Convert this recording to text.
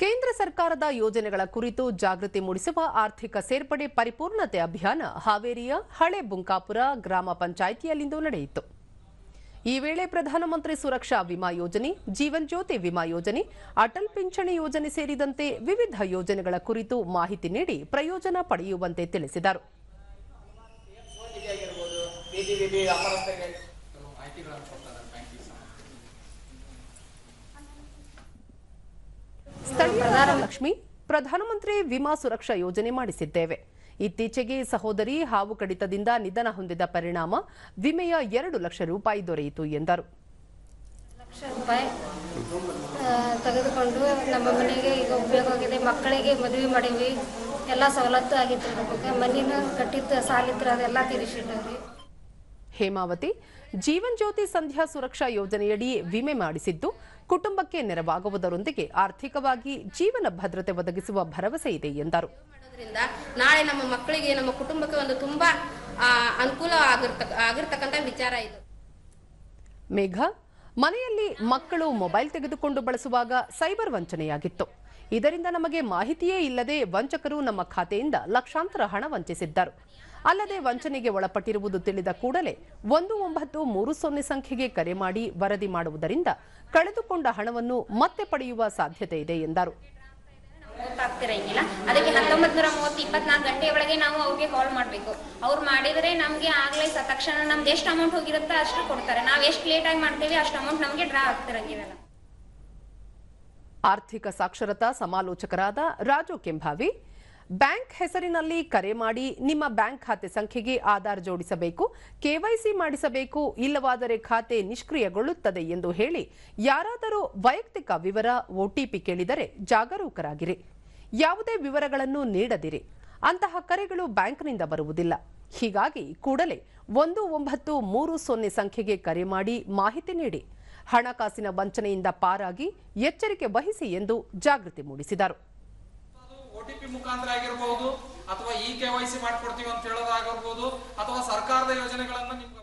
ಕೇಂದ್ರ ಸರ್ಕಾರದ ಯೋಜನೆಗಳ ಕುರಿತು ಜಾಗೃತಿ ಮೂಡಿಸುವ ಆರ್ಥಿಕ ಸೇರ್ಪಡೆ ಪರಿಪೂರ್ಣತೆ ಅಭಿಯಾನ ಹಾವೇರಿಯ ಹಳೆ ಬುಂಕಾಪುರ ಗ್ರಾಮ ಪಂಚಾಯಿತಿಯಲ್ಲಿಂದು ನಡೆಯಿತು. ಈ ವೇಳೆ ಪ್ರಧಾನಮಂತ್ರಿ ಸುರಕ್ಷಾ ವಿಮಾ ಯೋಜನೆ, ಜೀವನ್ ಜ್ಯೋತಿ ವಿಮಾ ಯೋಜನೆ, ಅಟಲ್ ಪಿಂಚಣಿ ಯೋಜನೆ ಸೇರಿದಂತೆ ವಿವಿಧ ಯೋಜನೆಗಳ ಕುರಿತು ಮಾಹಿತಿ ನೀಡಿ ಪ್ರಯೋಜನ ಪಡೆಯುವಂತೆ ತಿಳಿಸಿದರು. ಲಕ್ಷ್ಮಿ, ಪ್ರಧಾನಮಂತ್ರಿ ವಿಮಾ ಸುರಕ್ಷಾ ಯೋಜನೆ ಮಾಡಿಸಿದ್ದೇವೆ. ಇತ್ತೀಚೆಗೆ ಸಹೋದರಿ ಹಾವು ಕಡಿತದಿಂದ ನಿಧನ ಹೊಂದಿದ ಪರಿಣಾಮ ವಿಮೆಯ ಎರಡು ಲಕ್ಷ ರೂಪಾಯಿ ದೊರೆಯಿತು ಎಂದರು. ಲಕ್ಷ ರೂಪಾಯಿ ತೆಗೆದುಕೊಂಡು ನಮ್ಮ ಮನೆಗೆ ಈಗ ಉಪಯೋಗವಾಗಿದೆ ಮಕ್ಕಳಿಗೆ ಮದುವೆ ಮಾಡೀವಿ ಎಲ್ಲ ಸವಲತ್ತು ಆಗಿತ್ತು. ಮನಿನ ಕಟ್ಟಿದ್ದು ಸಾಲಿದ್ರೆ ಅದೆಲ್ಲ ತೀರಿಸಿಟ್ಟವ್ರಿ ಹೇಮಾವತಿ ಜೀವನ್ ಜ್ಯೋತಿ ಸಂಧ್ಯಾ ಸುರಕ್ಷಾ ಯೋಜನೆಯಡಿ ವಿಮೆ ಮಾಡಿಸಿದ್ದು ಕುಟುಂಬಕ್ಕೆ ನೆರವಾಗುವುದರೊಂದಿಗೆ ಆರ್ಥಿಕವಾಗಿ ಜೀವನ ಭದ್ರತೆ ಒದಗಿಸುವ ಭರವಸೆ ಇದೆ ಎಂದರು. ನಾಳೆ ನಮ್ಮ ಮಕ್ಕಳಿಗೆ ನಮ್ಮ ಕುಟುಂಬಕ್ಕೆ ಒಂದು ತುಂಬಾ ಅನುಕೂಲ ಆಗಿರ್ತಕ್ಕಂತ ಆಗಿರ್ತಕ್ಕಂಥ ವಿಚಾರ ಇದು. ಮೇಘ ಮನೆಯಲ್ಲಿ ಮಕ್ಕಳು ಮೊಬೈಲ್ ತೆಗೆದುಕೊಂಡು ಬಳಸುವಾಗ ಸೈಬರ್ ವಂಚನೆಯಾಗಿತ್ತು. ಇದರಿಂದ ನಮಗೆ ಮಾಹಿತಿಯೇ ಇಲ್ಲದೆ ವಂಚಕರು ನಮ್ಮ ಖಾತೆಯಿಂದ ಲಕ್ಷಾಂತರ ಹಣ ವಂಚಿಸಿದ್ದರು. ಅಲ್ಲದೆ ವಂಚನೆಗೆ ಒಳಪಟ್ಟಿರುವುದು ತಿಳಿದ ಕೂಡಲೇ ಒಂದು ಒಂಬತ್ತು ಮೂರು ಸೊನ್ನೆ ಸಂಖ್ಯೆಗೆ ಕರೆ ಮಾಡಿ ವರದಿ ಮಾಡುವುದರಿಂದ ಕಳೆದುಕೊಂಡ ಹಣವನ್ನು ಮತ್ತೆ ಪಡೆಯುವ ಸಾಧ್ಯತೆ ಇದೆ ಎಂದರು. ಅದಕ್ಕೆ ಹತ್ತೊಂಬತ್ ನೂರ ಮೂವತ್ತು ಇಪ್ಪತ್ನಾಲ್ಕು ಗಂಟೆ ಒಳಗೆ ನಾವು ಅವ್ರಿಗೆ ಕಾಲ್ ಮಾಡಬೇಕು. ಅವ್ರು ಮಾಡಿದರೆ ನಮಗೆ ಆಗ್ಲೇ ತಕ್ಷಣ ನಮ್ದು ಎಷ್ಟು ಅಮೌಂಟ್ ಹೋಗಿರುತ್ತೆ ಅಷ್ಟು ಕೊಡ್ತಾರೆ. ನಾವು ಎಷ್ಟು ಲೇಟ್ ಆಗಿ ಮಾಡ್ತೀವಿ ಅಷ್ಟು ಅಮೌಂಟ್ ನಮಗೆ ಡ್ರಾ ಆಗ್ತಿರಂಗಿಲ್ಲ ಆರ್ಥಿಕ ಸಾಕ್ಷರತಾ ಸಮಾಲೋಚಕರಾದ ರಾಜು ಕೆಂಭಾವಿ ಬ್ಯಾಂಕ್ ಹೆಸರಿನಲ್ಲಿ ಕರೆ ಮಾಡಿ ನಿಮ್ಮ ಬ್ಯಾಂಕ್ ಖಾತೆ ಸಂಖ್ಯೆಗೆ ಆಧಾರ್ ಜೋಡಿಸಬೇಕು ಕೆವೈಸಿ ಮಾಡಿಸಬೇಕು, ಇಲ್ಲವಾದರೆ ಖಾತೆ ನಿಷ್ಕ್ರಿಯಗೊಳ್ಳುತ್ತದೆ ಎಂದು ಹೇಳಿ ಯಾರಾದರೂ ವೈಯಕ್ತಿಕ ವಿವರ ಒಟಿಪಿ ಕೇಳಿದರೆ ಜಾಗರೂಕರಾಗಿರಿ. ಯಾವುದೇ ವಿವರಗಳನ್ನು ನೀಡದಿರಿ. ಅಂತಹ ಕರೆಗಳು ಬ್ಯಾಂಕ್ನಿಂದ ಬರುವುದಿಲ್ಲ. ಹೀಗಾಗಿ ಕೂಡಲೇ ಒಂದು ಒಂಬತ್ತು ಮೂರು ಸೊನ್ನೆ ಸಂಖ್ಯೆಗೆ ಕರೆ ಮಾಡಿ ಮಾಹಿತಿ ನೀಡಿ. ಹಣಕಾಸಿನ ವಂಚನೆಯಿಂದ ಪಾರಾಗಿ ಎಚ್ಚರಿಕೆ ವಹಿಸಿ ಎಂದು ಜಾಗೃತಿ ಮೂಡಿಸಿದರು. ಮುಖಾಂತರ ಆಗಿರ್ಬೋದು ಅಥವಾ ಇ ಕೆ ವೈ ಸಿ ಮಾಡ್ಕೊಡ್ತೀವಿ ಅಂತ ಹೇಳೋದಾಗಿರ್ಬೋದು ಅಥವಾ ಸರ್ಕಾರದ ಯೋಜನೆಗಳನ್ನ ನಿಮ್ಗೆ